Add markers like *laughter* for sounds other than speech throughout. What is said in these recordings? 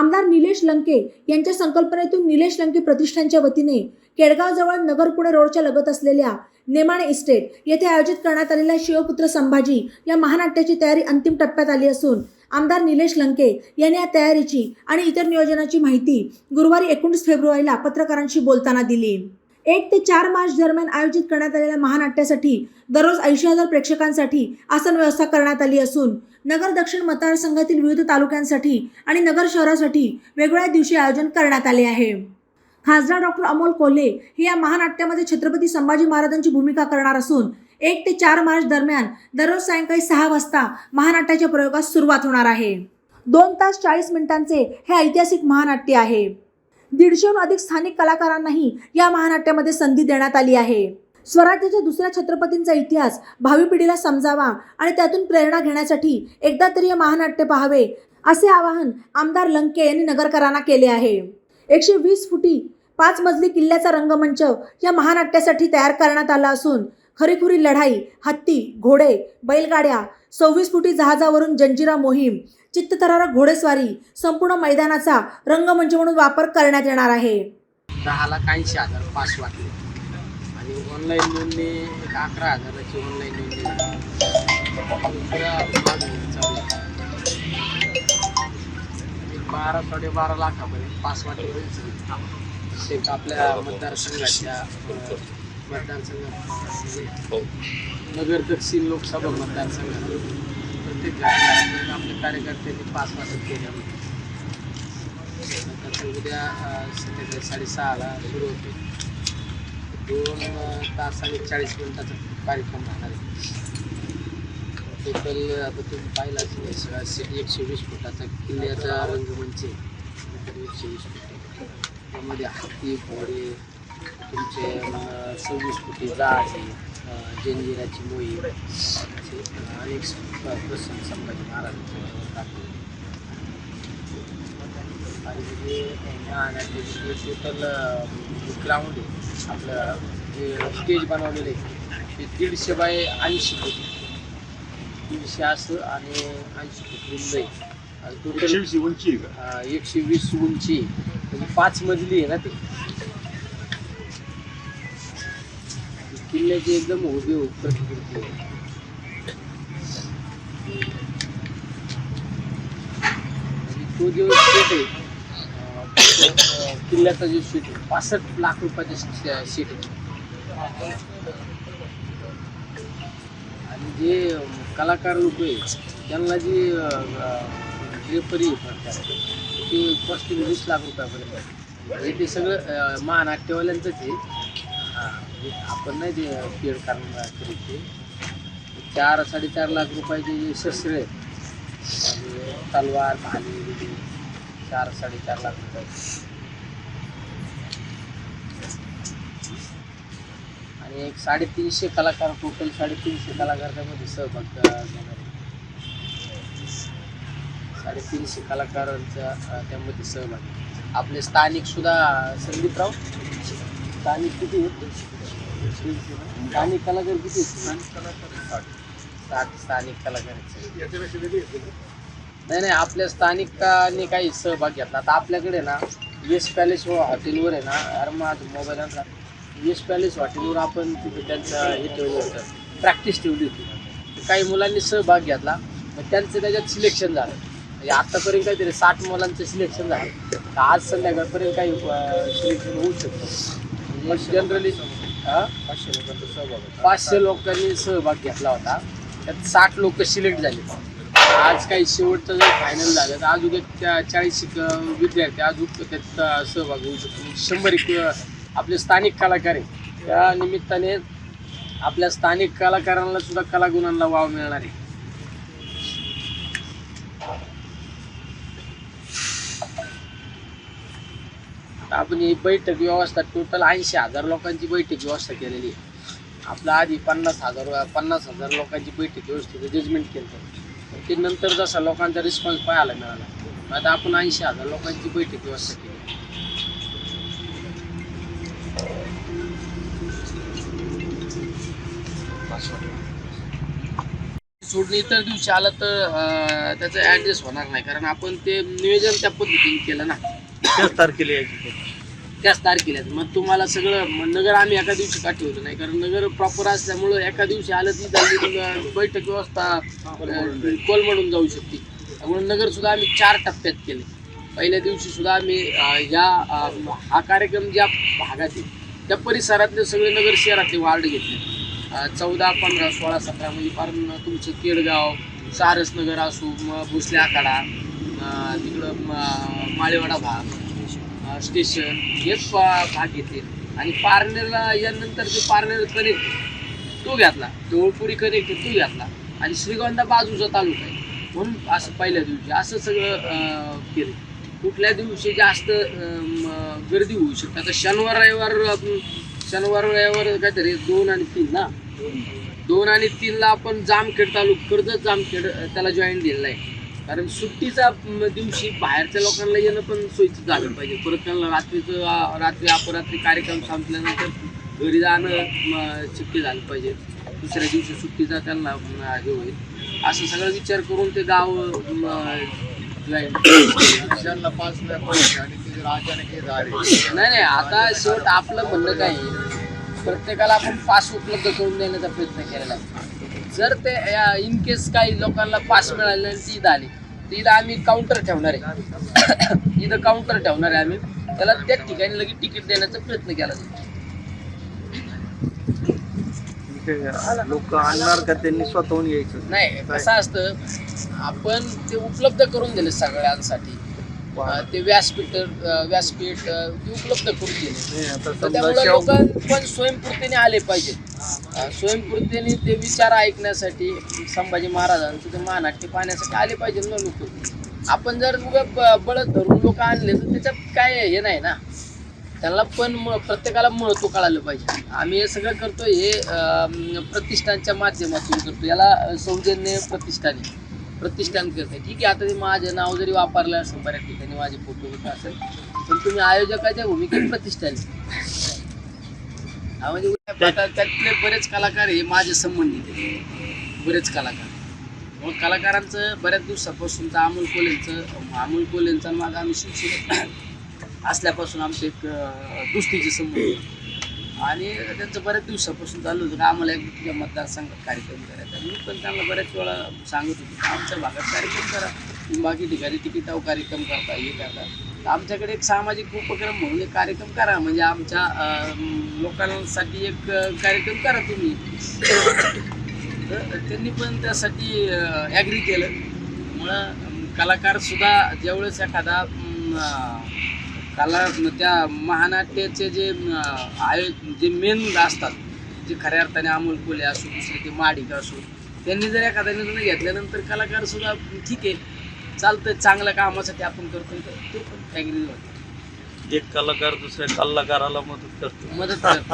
आमदार निलेश लंके यांच्या संकल्पनेतून निलेश लंके प्रतिष्ठानच्या वतीने केडगावजवळ नगरपुणे रोडच्या लगत असलेल्या नेमाणे इस्टेट येथे आयोजित करण्यात आलेल्या शिवपुत्र संभाजी या महानाट्याची तयारी अंतिम टप्प्यात आली असून आमदार निलेश लंके यांनी या तयारीची आणि इतर नियोजनाची माहिती गुरुवारी एकोणीस फेब्रुवारीला पत्रकारांशी बोलताना दिली. एक ते चार मार्च दरम्यान आयोजित करण्यात आलेल्या महानाट्यासाठी दररोज ऐंशी हजार प्रेक्षकांसाठी आसन व्यवस्था करण्यात आली असून नगर दक्षिण मतदारसंघातील विविध तालुक्यांसाठी आणि नगर शहरासाठी वेगवेगळ्या दिवशी आयोजन करण्यात आले आहे. खासदार डॉक्टर अमोल कोल्हे हे या महानाट्यामध्ये छत्रपती संभाजी महाराजांची भूमिका करणार असून एक ते चार मार्च दरम्यान दररोज सायंकाळी सहा वाजता महानाट्याच्या प्रयोगास सुरुवात होणार आहे. दोन तास चाळीस मिनिटांचे हे ऐतिहासिक महानाट्य आहे. दीडशेहून अधिक स्थानिक कलाकारांनाही या महानाट्यामध्ये संधी देण्यात आली आहे. स्वराज्याच्या दुसऱ्या छत्रपतींचा इतिहास भावी पिढीला समजावा आणि त्यातून प्रेरणा घेण्यासाठी एकदा तरी हे महानाट्य पाहावे असे आवाहन आमदार लंके यांनी नगरकरांना केले आहे. एकशे वीस फुटी पाच मजली किल्ल्याचा रंगमंच या महानाट्यासाठी तयार करण्यात आला असून खरीखुरी लढाई हत्ती घोडे बैलगाड्या सव्वीस फुटी जहाजावरून जंजिरा मोहीम चित्तथरारा घोडेस्वारी संपूर्ण मैदानाचा रंगमंच म्हणून वापर करण्यात येणार आहे. दहा लाख ऐंशी हजार पाच वाटले आणि ऑनलाईन नोंदणी एक अकरा हजाराची ऑनलाईन नोंदणी. बारा साडेबारा लाखापर्यंत पाच वाटे एक आपल्या मतदारसंघाच्या मतदारसंघात म्हणजे नगर दक्षिण लोकसभा मतदारसंघात. प्रत्येक घरात आपल्या कार्यकर्त्यांनी पाच वाटप केल्या नंतर उद्या संध्याकाळी साडेसहाला सुरू होते. दोन तास आणि चाळीस मिनिटाचा कार्यक्रम राहणार आहे. टोटल आता तुम्ही पाहिला असेल सगळा एकशे वीस फुटाचा किल्ल्याचा रंगमंच आहे. एकशे वीस फुट. त्यामध्ये हत्ती घोडे तुमचे सव्वीस फुटी अं, जंजिराची मोहीम असे अनेक प्रसंग संभाजी महाराजांचे दाखवले. आणि जे टोटल ग्राउंड आहे आपलं जे स्टेज बनवलेलं आहे ते दीडशे बाय ऐंशी फूट. दीडशे असं आणि ऐंशी फूट रुंद आहे. टोटल एकशे वीस उंची. म्हणजे पाच मजली आहे ना ते. किल्ल्याची एकदम उभी प्रतिकृती आहे तो जो शेट आहे किल्ल्याचा जो शेट आहे पासष्ट लाख रुपयाचा शेट आहे. आणि जे कलाकार लोक आहे त्यांना जी ड्रेपरी प्रकार ते कॉस्टिंग वीस लाख रुपयापर्यंत. हे ते सगळं महानाट्यवाल्यांचंच आहे. हां. म्हणजे आपण नाही ते पेड कारण करीत ते चार साडेचार लाख रुपयाचे जे शस्त्र आहेत म्हणजे तलवार भाली चार साडेचार लाख रुपये. आणि एक साडेतीनशे कलाकार टोटल साडेतीनशे कलाकार त्यामध्ये सहभाग घेणार. साडेतीनशे कलाकारांचा त्यामध्ये सहभाग. आपले स्थानिक सुद्धा संदीपराव? स्थानिक किती स्थानिक कलाकार किती आहेत? साठ स्थानिक कलाकार नाही नाही आपल्या स्थानिकांनी काही सहभाग घेतला. आता आपल्याकडे ना येस पॅलेस हॉटेलवर आहे ना अरे माझं मोबाईल आणला. येस पॅलेस हॉटेलवर आपण तिथे त्यांचं हे ठेवलं होतं. प्रॅक्टिस ठेवली होती. काही मुलांनी सहभाग घेतला. मग त्यांचं त्याच्यात सिलेक्शन झालं. म्हणजे आत्तापर्यंत काहीतरी साठ मुलांचं सिलेक्शन झालं. तर आज संध्याकाळपर्यंत काही सिलेक्शन होऊ शकतं. जनरली पाचशे सहभाग पाचशे लोकांनी सहभाग घेतला होता. त्यात साठ लोक सिलेक्ट झाले. आज काही शेवटचं जर फायनल झालं तर अजून एक त्या चाळीस विद्यार्थी अजून त्यात सहभाग होऊ शकतो. शंभर एक आपले स्थानिक कलाकार आहे त्या निमित्ताने आपल्या स्थानिक कलाकारांना सुद्धा कलागुणांना वाव मिळणार आहे. आपण ही बैठक व्यवस्था टोटल ऐंशी हजार लोकांची बैठक व्यवस्था केलेली आहे. आपलं आधी पन्नास हजार पन्नास हजार लोकांची बैठक व्यवस्थित जजमेंट केलं ते नंतर जसा लोकांचा रिस्पॉन्स पाहायला मिळाला आता आपण ऐंशी हजार लोकांची बैठक व्यवस्था केली. सोडणे इतर दिवशी आलं तर त्याचं ॲडजस्ट होणार नाही कारण आपण ते नियोजन त्या पद्धतीने केलं ना. त्याच तारखेला यायची त्याच तारखेला. मग तुम्हाला सगळं मग नगर आम्ही एका दिवशी का ठेवलं नाही कारण नगर प्रॉपर असल्यामुळं एका दिवशी आलं ती झाली बैठक व्यवस्था कोलमडून जाऊ शकते. त्यामुळे नगर सुद्धा आम्ही चार टप्प्यात केले. पहिल्या दिवशी सुद्धा आम्ही या हा कार्यक्रम ज्या भागात आहे त्या परिसरातले सगळे नगर शहरातले वार्ड घेतले. चौदा पंधरा सोळा सतरा म्हणजे फार तुमचं केडगाव सारसनगर असू मग भोसले आखाडा तिकडं माळेवाडा भाग स्टेशन हे पा- भाग घेतले आणि पारनेरला यानंतर जो पारनेर कनेक्ट तो घेतला डोळपुरी कनेक्ट तो घेतला आणि श्रीगोंदा बाजूचा तालुका आहे. म्हणून असं पहिल्या दिवशी असं सगळं केलं. कुठल्या दिवशी जास्त गर्दी होऊ शकते. आता शनिवार रविवार शनिवार रविवार काहीतरी दोन आणि तीन ना? दोन आणि तीनला आपण जामखेड तालुक कर्जत जामखेड त्याला जॉईन दिलेला आहे. कारण सुट्टीचा दिवशी बाहेरच्या लोकांना येणं पण सोयीचं झालं पाहिजे. परत त्यांना रात्रीचं रात्री अपरात्री कार्यक्रम संपल्यानंतर घरी जाणं शक्य झालं पाहिजे. दुसऱ्या दिवशी सुट्टीचा त्यांना हे होईल. असं सगळं विचार करून ते गाव पाच आणि ते अचानक हे झाले. नाही नाही आता शेवट आपलं म्हणणं काय प्रत्येकाला आपण पास उपलब्ध करून देण्याचा प्रयत्न केलेला आहे. जर ते इन केस काही लोकांना पास मिळाले ती तर इथं आम्ही काउंटर ठेवणार आहे. *coughs* इथं काउंटर ठेवणार आहे आम्ही. त्याला त्या ठिकाणी लगेच तिकीट देण्याचा प्रयत्न केला लोक आणणार का त्यांनी स्वतःहून यायचं? नाही कसं असतं आपण ते उपलब्ध करून दिले सगळ्यांसाठी. ते व्यासपीठ व्यासपीठ उपलब्ध करून दिले. त्यामुळे लोक पण स्वयंपूर्तीने आले पाहिजेत. स्वयंपूर्तीने ते विचार ऐकण्यासाठी संभाजी महाराजांचं ते महानाट्य पाहण्यासाठी आले पाहिजे ना लोक. आपण जर उगा ब- बळद धरून लोक आणले तर त्याच्यात काय हे नाही ना. त्यांना पण प्रत्येकाला महत्त्व कळालं पाहिजे. आम्ही हे सगळं करतो हे प्रतिष्ठानच्या माध्यमातून करतो याला सौजन्य प्रतिष्ठान आहे. प्रतिष्ठान करते. ठीक आहे आता ते माझं नाव जरी वापरलं असेल बऱ्याच ठिकाणी माझे फोटो बिटो असेल पण तुम्ही आयोजकाच्या भूमिकेत प्रतिष्ठान म्हणजे त्यातले बरेच कलाकार हे माझे संबंधित आहेत. बरेच कलाकार. मग कलाकारांचं बऱ्याच दिवसापासूनचं अमोल कोलेंचं अमोल कोलेंचं माझं आम्ही शिक्षक असल्यापासून आमचे एक दुस्तीचे संबंध. आणि त्यांचं बऱ्याच दिवसापासून चालू होतं. का आम्हाला एक तुझ्या मतदारसंघात कार्यक्रम करायचा मी पण त्यांना बऱ्याच वेळा सांगत होतो की आमच्या भागात कार्यक्रम करा. तुम्ही बाकी ठिकाणी तिकिटाव कार्यक्रम करता हे करता. तर आमच्याकडे एक सामाजिक उपक्रम म्हणून एक कार्यक्रम करा. म्हणजे आमच्या लोकांसाठी एक कार्यक्रम करा तुम्ही. तर त्यांनी पण त्यासाठी ॲग्री केलं. मुळं कलाकारसुद्धा ज्यावेळेस एखादा कला त्या महानाट्याचे जे आयो जे मेन असतात जे खऱ्या अर्थाने अमोल कोले असो दुसरे ते माडिक असो त्यांनी जर एखादा निर्णय घेतल्यानंतर कलाकार सुद्धा ठीक आहे चालतंय चांगल्या कामासाठी आपण करतोय तर ते पण ॲग्री होतं. एक कलाकार दुसऱ्या कलाकाराला मदत करतो. मदत *laughs*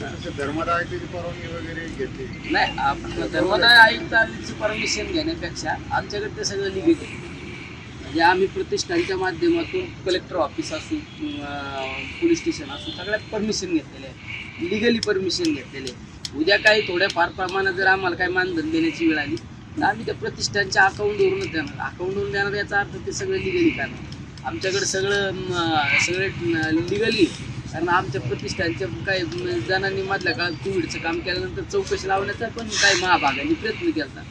तसं धर्मदायची परवानगी वगैरे घेतली नाही आपण धर्मदाय आयुक्तांची परमिशन घेण्यापेक्षा आमच्याकडे ते सगळं लिगल आहे. या आम्ही प्रतिष्ठानच्या माध्यमातून कलेक्टर ऑफिस असू पोलीस स्टेशन असू सगळ्यात परमिशन घेतलेले आहे लिगली परमिशन घेतलेले आहे उद्या काही थोड्याफार प्रमाणात जर आम्हाला काही मानधन देण्याची वेळ आली तर आम्ही त्या प्रतिष्ठानच्या अकाउंटवरूनच देणार. अकाउंटवरून देणार याचा अर्थ ते सगळं लिगली करणार. आमच्याकडे सगळं सगळे लिगली कारण आमच्या प्रतिष्ठानच्या काही जणांनी मधल्या काळात कोविडचं काम केल्यानंतर चौकशी लावण्याचा पण काही महाभागाने प्रयत्न केला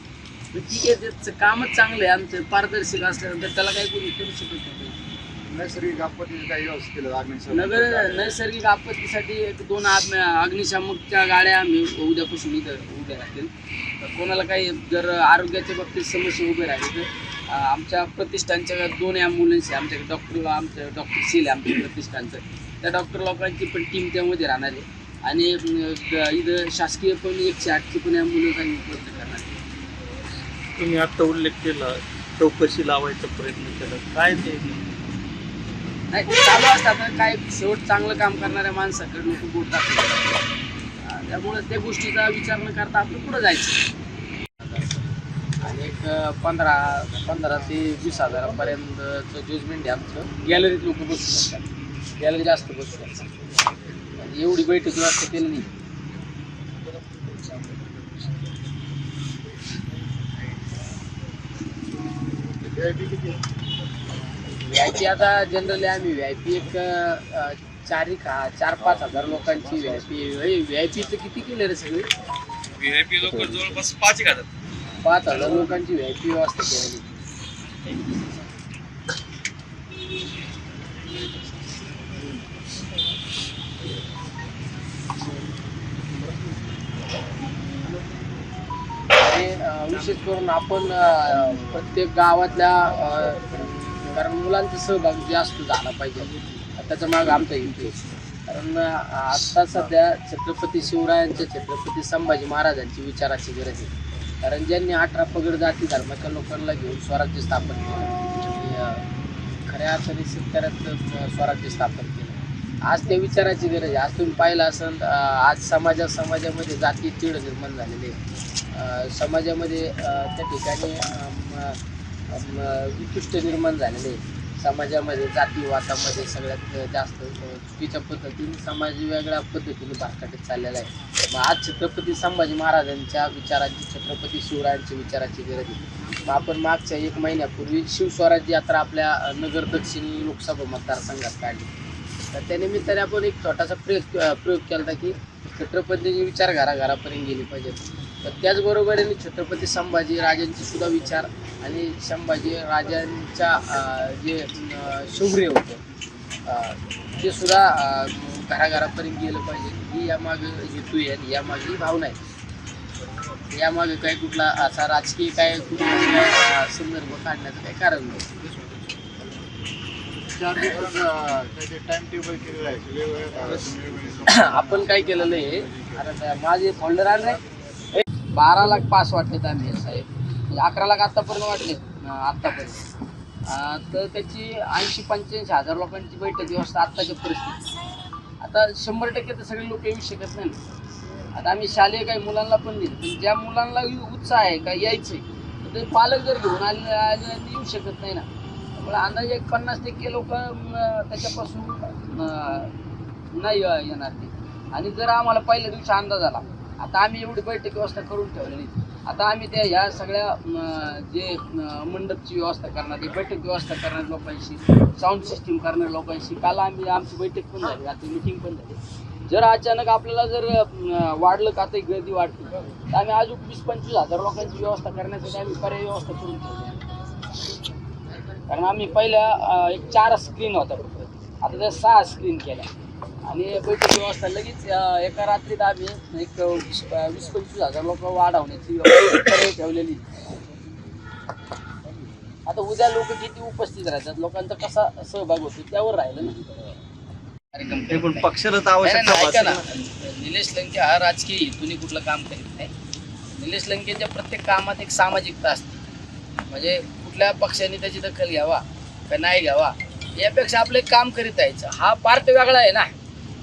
ठीक आहे त्याचं कामच चांगलं आहे आमचं पारदर्शक असल्यानंतर त्याला काही कोणी करू शकत नाही. नैसर्गिक आपत्तीचं काही व्यवस्था केलं अग्निशमन नगर नैसर्गिक आपत्तीसाठी एक दोन आग- अग्निशामकच्या गाड्या आम्ही उद्यापासून इथं उभ्या राहतील. तर कोणाला काही जर आरोग्याच्या बाबतीत समस्या उभे राहिली तर आमच्या प्रतिष्ठानच्या दोन ॲम्ब्युलन्स आहे. आमच्याकडे डॉक्टर आमच्या डॉक्टर सील आहे आमच्या प्रतिष्ठानचं. त्या डॉक्टर लोकांची पण टीम त्यामध्ये राहणार आहे. आणि अं, इथं शासकीय पण एकशे आठची पण ॲम्ब्युलन्स आम्ही उपलब्ध करणार आहे. तुम्ही आता उल्लेख केला चौकशी लावायचा प्रयत्न केला. काय ते? नाही चालू असतात काय शेवट चांगलं काम करणाऱ्या माणसाकडे नको बोट टाकतात त्यामुळे त्या गोष्टीचा विचार न करता आपलं पुढं जायचं. आणि एक पंधरा पंधरा ते वीस हजारापर्यंतचं जजमेंट आहे आमचं. गॅलरीत लोक बसू शकतात. गॅलरी जास्त बसू शकतात. एवढी बैठक जास्त केली नाही? VIP किती? आहे? व्ही आय पी आता जनरली आम्ही व्ही आय पी एक अ, चार एक हा- चार पाच हजार लोकांची V I P V I पीचं किती केलं रे सगळे? व्हीआयपी लोक जवळपास पाच एक हजार पाच हजार लोकांची व्ही आय पी व्यवस्था केलेली आणि अ, विशेष करून आपण प्रत्येक गावातल्या कारण मुलांचा सहभाग जास्त झाला पाहिजे. त्याच्या माग आमचा इंटरेस्ट कारण आता सध्या छत्रपती शिवरायांच्या छत्रपती संभाजी महाराजांची विचाराची गरज आहे. कारण ज्यांनी अठरा पगड जाती धर्माच्या लोकांना घेऊन स्वराज्य स्थापन केलं खऱ्या अर्थाने शेतकऱ्याचं स्वराज्य स्थापन केलं. आज त्या विचाराची गरज आहे. आज तुम्ही पाहिलं असेल आज समाजा समाजामध्ये जाती तीड निर्माण झालेली आहे. समाजामध्ये त्या ठिकाणी विकृष्ट निर्माण झालेले आहे. समाजामध्ये जातीवादामध्ये सगळ्यात जास्त चुकीच्या पद्धतीने समाज वेगळ्या पद्धतीने भारताकडे चाललेला आहे. मग आज छत्रपती संभाजी महाराजांच्या विचारांची छत्रपती शिवरायांच्या विचाराची गरज आहे. मग आपण मागच्या एक महिन्यापूर्वी शिवस्वराज्य यात्रा आपल्या नगर दक्षिण लोकसभा मतदारसंघात काढली. तर त्यानिमित्ताने आपण एक छोटासा प्रयोग प्रयोग केला होता की छत्रपतींचे विचार घराघरापर्यंत गेले पाहिजेत तर त्याचबरोबरीने छत्रपती संभाजी राजांचे सुद्धा विचार आणि संभाजी राजांच्या जे अ, शौर्य होतं ते सुद्धा घराघरापर्यंत गेलं पाहिजे. ही यामागे हेतू आहे आणि यामागे ही भावना आहे. यामागे काही कुठला असा राजकीय काय कुठला संदर्भ काढण्याचं काही कारण नाही. चार टाइम टेबल आहे आपण काय केलेलं आहे? माझे फोल्डर आणले बारा लाख पास वाटलेत आम्ही साहेब. म्हणजे अकरा लाख आत्तापर्यंत वाटले अं, आत्तापर्यंत तर त्याची ऐंशी पंच्याऐंशी हजार लोकांची बैठक व्यवस्था आत्ताच्या परिस्थिती आता शंभर टक्के तर सगळे लोक येऊ शकत नाही आता आम्ही शालेय काही मुलांना पण दिले. पण ज्या मुलांना उत्साह आहे का यायचं आहे तर ते पालक जर घेऊन आले आले येऊ शकत नाही ना. मला अंदाजे एक पन्नास टक्के लोक त्याच्यापासून नाही येणार ते. आणि जर आम्हाला पहिल्या दिवशी अंदाज आला आता आम्ही एवढी बैठक व्यवस्था करून ठेवलेली. आता आम्ही त्या ह्या सगळ्या जे मंडपची व्यवस्था करणार आहे बैठक व्यवस्था करणार लोकांशी साऊंड सिस्टीम करणार लोकांशी काल आम्ही आमची बैठक पण झाली आता मिटिंग पण झाली. जर अचानक आपल्याला जर वाढलं का ते गर्दी वाढते तर आम्ही अजून वीस पंचवीस हजार लोकांची व्यवस्था करण्यासाठी आम्ही पर्याय व्यवस्था करून ठेवली कारण आम्ही पहिल्या एक चार स्क्रीन होत्या फक्त. आता त्या सहा स्क्रीन केल्या. आणि बैठक व्यवस्था लगेच एका रात्रीत आम्ही एक वीस वीस पंचवीस हजार लोक वाढवण्याची ठेवलेली. आता उद्या लोक किती उपस्थित राहतात लोकांचा कसा सहभाग होतो त्यावर राहिलं ना. कार्यक्रम ते पण पक्षाला तर नाही, आवश्यकता नाही, ऐका ना. निलेश लंके हा राजकीय हेतूने कुठलं काम करीत नाही. निलेश लंकेच्या प्रत्येक कामात एक सामाजिकता असते. म्हणजे कुठल्या पक्षाने त्याची दखल घ्यावा का नाही घ्यावा यापेक्षा आपलं एक काम करीत यायचं हा पार्ट वेगळा आहे ना.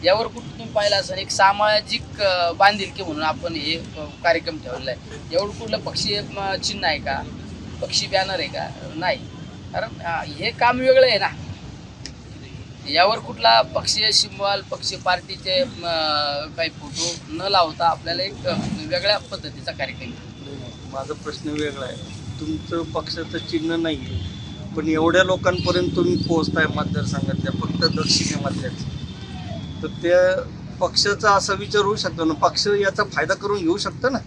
यावर कुठं तुम्ही पाहिलं असेल एक सामाजिक बांधिलकी म्हणून आपण हे कार्यक्रम ठेवलेला आहे. एवढं कुठलं पक्षी चिन्ह आहे का? पक्षी बॅनर आहे का? नाही. कारण हे काम वेगळं आहे ना. यावर कुठला पक्षीय सिम्बॉल पक्षी पार्टीचे काही फोटो न लावता आपल्याला एक वेगळ्या पद्धतीचा कार्यक्रम. माझा प्रश्न वेगळा आहे. तुमचं पक्षाचं चिन्ह नाही आहे पण एवढ्या लोकांपर्यंत तुम्ही पोहोचताय मतदारसंघातल्या फक्त दक्षिणेमधल्याच तर त्या पक्षाचा असा विचार होऊ शकतो ना. पक्ष याचा फायदा करून घेऊ शकतो ना?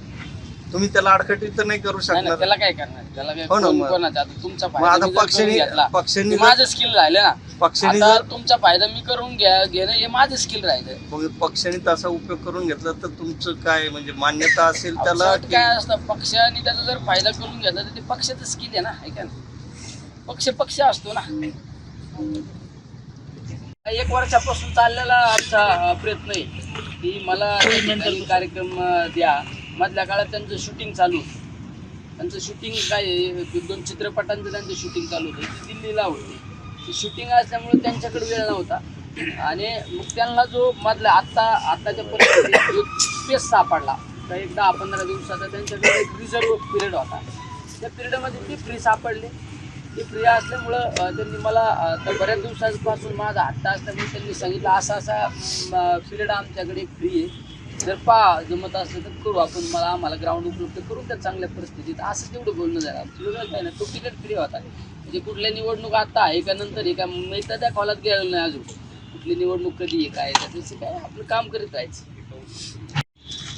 तुम्ही त्याला अडखटी तर नाही करू नाही ना, शकणार. त्याला काय करणार? त्याला काय हो ना, कोण- मग. कोणाचा? आता तुमचा मग फायदा आता मी जर करून पक्षाने घेतला. पक्षाने ते जर माझं स्किल राहिलं ना. पक्षाने आता जर तुमचा फायदा मी करून घ्या घेणं हे माझं स्किल राहिलं. मग पक्षाने तसा उपयोग करून घेतला तर तुमचं काय म्हणजे मान्यता असेल त्याला त्याला काय असतं? पक्षाने त्याचा जर फायदा करून घेतला तर ते पक्षाचं स्किल आहे ना आहे का नाही? पक्ष पक्ष असतो ना. एक वर्षापासून चाललेला आमचा अ, प्रयत्न आहे की मला ठिकाणी कार्यक्रम अ, द्या. मधल्या काळात त्यांचं शूटिंग चालू होतं. त्यांचं शूटिंग काय आहे, दोन चित्रपटांचं त्यांचं शूटिंग चालू होतं. ते दिल्लीला होते. ती शूटिंग असल्यामुळे त्यांच्याकडे वेळ नव्हता. आणि मग त्यांना जो मधला आत्ता आत्ताच्या परिस्थितीत जो स्पेस सापडला तर एक दहा पंधरा दिवसाचा त्यांच्याकडे एक रिझर्व पिरियड होता. त्या पिरियडमध्ये ते फ्री सापडले. ते फ्री असल्यामुळं त्यांनी मला तर बऱ्याच दिवसांपासून माझा हट्टा असल्यामुळे त्यांनी सांगितलं असा असा पिरियड आमच्याकडे फ्री आहे. जर पा जमत असलं तर करू आपण. मला आम्हाला ग्राउंड उपलब्ध करून त्या चांगल्या परिस्थितीत. असं तेवढं बोलणं झालं. आमचं काय नाही तो टिकेट फ्री होता. म्हणजे कुठल्या निवडणूक आता आहे का नंतर आहे का? मी तर त्या कॉलात गेलेलो नाही अजून. कुठली निवडणूक कधी आहे काय आहे, त्याचं काय आपलं काम करत राहायचं.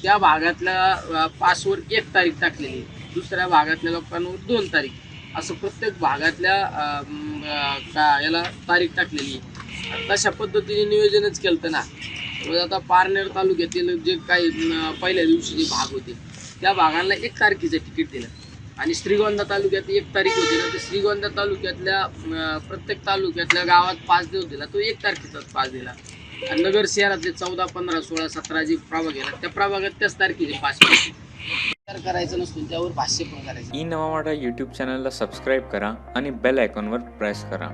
त्या भागातल्या पासवर एक तारीख टाकलेली दुसऱ्या भागातल्या लोकांवर दोन तारीख. असं प्रत्येक भागातल्या का याला तारीख टाकलेली आहे. तशा पद्धतीने नियोजनच केलं ना. म्हणजे आता पारनेर तालुक्यातील जे काही पहिल्या दिवशी जे भाग होते त्या भागांना एक तारखेचं तिकीट दिलं. आणि श्रीगोंदा तालुक्यात एक तारीख होती ना तर श्रीगोंदा तालुक्यातल्या प्रत्येक तालुक्यातल्या गावात पाच दिवस दिला तो एक तारखेचाच पाच दिला. आणि नगर शहरातले चौदा पंधरा सोळा सतरा जे प्रभाग आहेत त्या प्रभागात त्याच तारखेचे पाच विचार करायचं नसतो त्यावर भाष्य पण करायचं. ई नवा यूट्यूब चॅनलला सबस्क्राईब करा आणि बेल आयकॉनवर प्रेस करा.